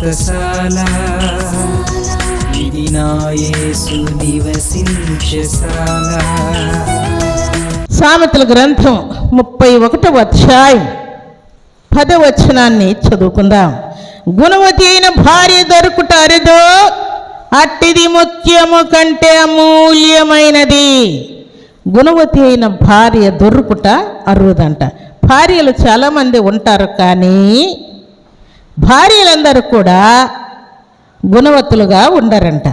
వ్రతశాల ఇది నివసించశాల సామెతల గ్రంథం ముప్పై ఒకటవ అధ్యాయం పదవచనాన్ని చదువుకుందాం. గుణవతి అయిన భార్య దొరుకుట అరుదో అట్టిది ముఖ్యము కంటే అమూల్యమైనది. గుణవతి అయిన భార్య దొరుకుట అరుదంట భార్యలు చాలామంది ఉంటారు కానీ భార్యలందరూ కూడా గుణవతులుగా ఉండరంట.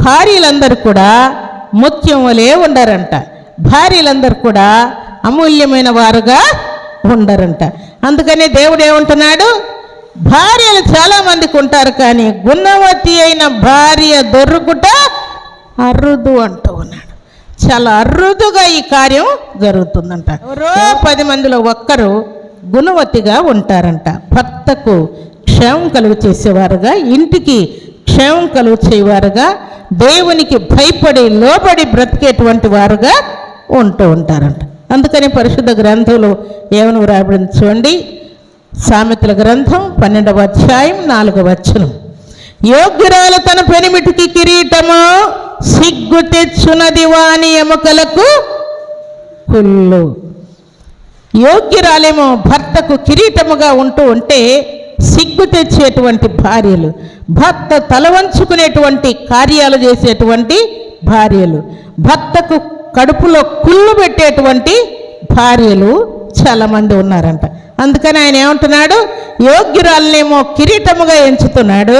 భార్యలందరూ కూడా ముత్యం వలె ఉండరంట. భార్యలందరూ కూడా అమూల్యమైన వారుగా ఉండరంట. అందుకని దేవుడు ఏమంటున్నాడు? భార్యలు చాలా మందికి ఉంటారు కానీ గుణవతి అయిన భార్య దొరుకుట అరుదు అంటూ ఉన్నాడు. చాలా అరుదుగా ఈ కార్యం జరుగుతుందంట. ఎవరో? పది మందిలో ఒక్కరు గుణవతిగా ఉంటారంట. భర్తకు క్షేమం కలుగు చేసేవారుగా ఇంటికి క్షేమం కలుగు చేయవారుగా దేవునికి భయపడి లోబడి బ్రతికేటువంటి వారుగా ఉంటూ ఉంటారంట. అందుకని పరిశుద్ధ గ్రంథంలో ఏమని వ్రాయబడింది చూడండి? సామెతల గ్రంథం పన్నెండవ అధ్యాయం నాలుగవ వచనం. యోగ్యురాలు తన పెనిమిటికి కిరీటము సిగ్గు తెచ్చునది వాని ఎముకలకు పుల్లు యోగ్యురాలేమో భర్తకు కిరీటముగా ఉంటూ ఉంటే సిగ్గు తెచ్చేటువంటి భార్యలు భర్త తలవంచుకునేటువంటి కార్యాలు చేసేటువంటి భార్యలు భర్తకు కడుపులో కుళ్ళు పెట్టేటువంటి భార్యలు చాలామంది ఉన్నారంట. అందుకని ఆయన ఏమంటున్నాడు? యోగ్యురాలనేమో కిరీటముగా ఎంచుతున్నాడు.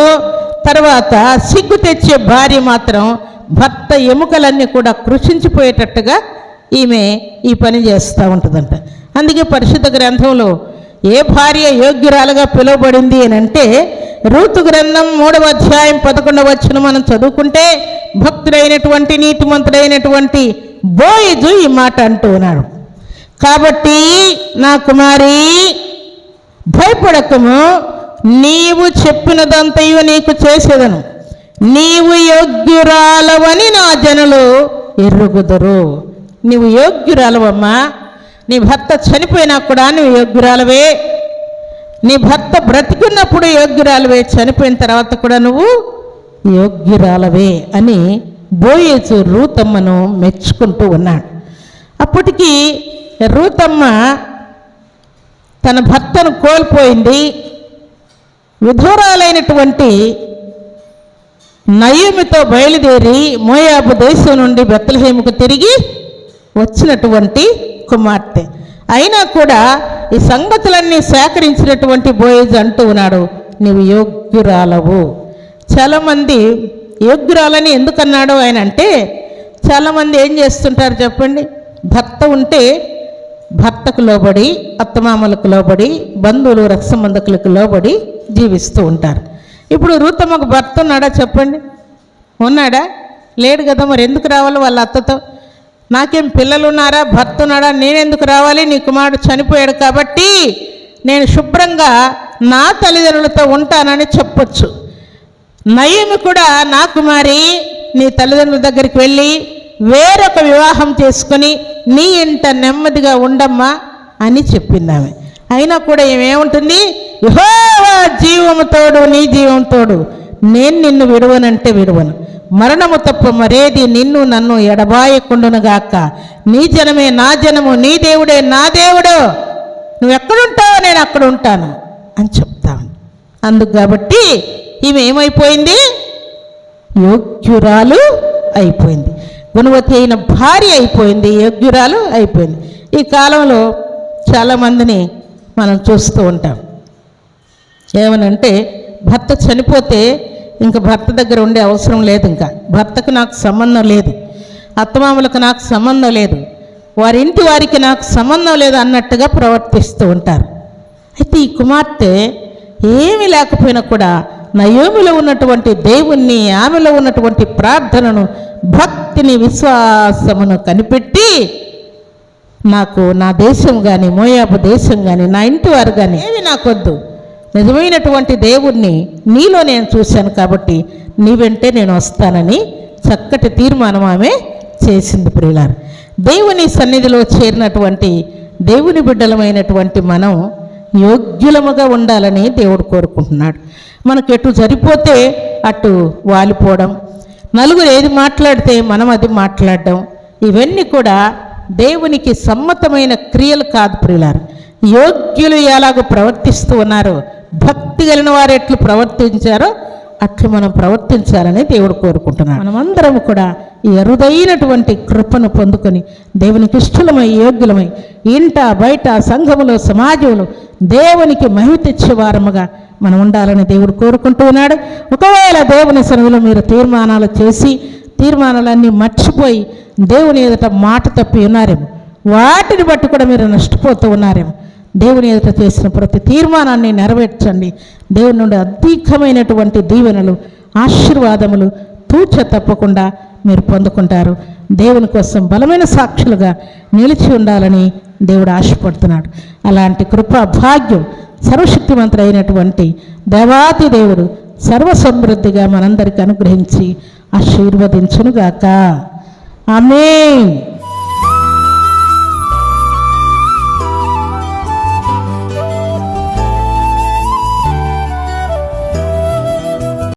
తర్వాత సిగ్గు తెచ్చే భార్య మాత్రం భర్త ఎముకలన్నీ కూడా కృషించిపోయేటట్టుగా ఈమె ఈ పని చేస్తూ ఉంటుందంట. అందుకే పరిశుద్ధ గ్రంథంలో ఏ భార్య యోగ్యురాలుగా పిలువబడింది అని అంటే రూతు గ్రంథం మూడవ అధ్యాయం పదకొండవ వచ్చిన మనం చదువుకుంటే భక్తుడైనటువంటి నీతిమంతుడైనటువంటి బోయిజు ఈ మాట అంటూ ఉన్నాడు. కాబట్టి నా కుమారి భయపడకము. నీవు చెప్పినదంతయు నీకు చేసేదను. నీవు యోగ్యురాలవని నా జనులు ఎరుగుదురు. నీవు యోగ్యురాలవమ్మా. నీ భర్త చనిపోయినా కూడా నువ్వు యోగ్యురాలవే. నీ భర్త బ్రతికున్నప్పుడు యోగ్యురాలవే చనిపోయిన తర్వాత కూడా నువ్వు యోగ్యురాలవే అని బోయేసు రూతమ్మను మెచ్చుకుంటూ ఉన్నాడు. అప్పటికి రూతమ్మ తన భర్తను కోల్పోయింది. విధురాలైనటువంటి నయమితో బయలుదేరి మోయాబు దేశం నుండి బెత్తలహేముకు తిరిగి వచ్చినటువంటి కుమార్తె. అయినా కూడా ఈ సంగతులన్నీ సేకరించినటువంటి బోయేజ్ అంటూ ఉన్నాడు నీవు యోగ్యురాలవు. చాలామంది యోగ్యురాలని ఎందుకన్నాడు ఆయన అంటే చాలామంది ఏం చేస్తుంటారు చెప్పండి? భర్త ఉంటే భర్తకు లోబడి అత్తమామలకు లోబడి బంధువులు రక్షబంధకులకు లోబడి జీవిస్తూ ఉంటారు. ఇప్పుడు రూతమ్మకు భర్త ఉన్నాడా చెప్పండి? ఉన్నాడా? లేడు కదా మరి ఎందుకు రావాలి వాళ్ళ అత్తతో? నాకేం పిల్లలున్నారా? భర్త ఉన్నాడా నేనెందుకు రావాలి? నీ కుమారుడు చనిపోయాడు కాబట్టి నేను శుభ్రంగా నా తల్లిదండ్రులతో ఉంటానని చెప్పొచ్చు. నయమి కూడా నా కుమారి నీ తల్లిదండ్రుల దగ్గరికి వెళ్ళి వేరొక వివాహం చేసుకొని నీ ఇంట నెమ్మదిగా ఉండమ్మా అని చెప్పింది ఆమె. అయినా కూడా ఏమేముంటుంది యెహోవా జీవము నీ జీవంతోడు నేను నిన్ను విడవనంటే విడవను. మరణము తప్ప మరేది నిన్ను నన్ను ఎడబాయకుండునుగాక. నీ జనమే నా జనము నీ దేవుడే నా దేవుడు. నువ్వు ఎక్కడుంటావో నేను అక్కడ ఉంటాను అని చెప్తాను అందుకు కాబట్టి ఈమె ఏమైపోయింది? యోగ్యురాలు అయిపోయింది. గుణవతి అయిన భార్య అయిపోయింది. యోగ్యురాలు అయిపోయింది. ఈ కాలంలో చాలామందిని మనం చూస్తూ ఉంటాం. ఏమనంటే భర్త చనిపోతే ఇంకా భర్త దగ్గర ఉండే అవసరం లేదు ఇంకా. భర్తకు నాకు సంబంధం లేదు. అత్తమామలకు నాకు సంబంధం లేదు. వారి ఇంటి వారికి నాకు సంబంధం లేదు అన్నట్టుగా ప్రవర్తిస్తూ ఉంటారు. అయితే ఈ కుమార్తె ఏమీ లేకపోయినా కూడా నయోమిలో ఉన్నటువంటి దేవుణ్ణి ఆమెలో ఉన్నటువంటి ప్రార్థనను భక్తిని విశ్వాసమును కనిపెట్టి నాకు నా దేశం కానీ మోయాబు దేశం కానీ నా ఇంటి వారు కానీ ఏవి నాకొద్దు. నిజమైనటువంటి దేవుణ్ణి నీలో నేను చూశాను కాబట్టి నీ వెంటే నేను వస్తానని చక్కటి తీర్మానం ఆమె చేసింది ప్రియులారు. దేవుని సన్నిధిలో చేరినటువంటి దేవుని బిడ్డలమైనటువంటి మనం యోగ్యులముగా ఉండాలని దేవుడు కోరుకుంటున్నాడు. మనకు ఎటు సరిపోతే అటు వాలిపోవడం నలుగురు ఏది మాట్లాడితే మనం అది మాట్లాడడం ఇవన్నీ కూడా దేవునికి సమ్మతమైన క్రియలు కాదు ప్రియులారు. యోగ్యులు ఎలాగ ప్రవర్తిస్తూ ఉన్నారో భక్తి కలిగిన వారు ఎట్లు ప్రవర్తించారో అట్లు మనం ప్రవర్తించాలని దేవుడు కోరుకుంటున్నాడు. మనమందరం కూడా ఈ అరుదైనటువంటి కృపను పొందుకొని దేవునికి ఇష్టలమై యోగ్యులమై ఇంట బయట సంఘములో సమాజంలో దేవునికి మహిమ తెచ్చేవారముగా మనం ఉండాలని దేవుడు కోరుకుంటూ ఉన్నాడు. ఒకవేళ దేవుని సెలవులో మీరు తీర్మానాలు చేసి తీర్మానాలన్నీ మర్చిపోయి దేవుని ఎదుట మాట తప్పి ఉన్నారేమో వాటిని బట్టి కూడా మీరు నష్టపోతూ ఉన్నారేమో దేవుని ఎదుట చేసిన ప్రతి తీర్మానాన్ని నెరవేర్చండి. దేవుని నుండి అధికమైనటువంటి దీవెనలు ఆశీర్వాదములు తూచ తప్పకుండా మీరు పొందుకుంటారు. దేవుని కోసం బలమైన సాక్షులుగా నిలిచి ఉండాలని దేవుడు ఆశపడుతున్నాడు. అలాంటి కృపా భాగ్యం సర్వశక్తివంతుడైనటువంటి దేవాతి దేవుడు సర్వసమృద్ధిగా మనందరికి అనుగ్రహించి ఆశీర్వదించునుగాక. ఆమె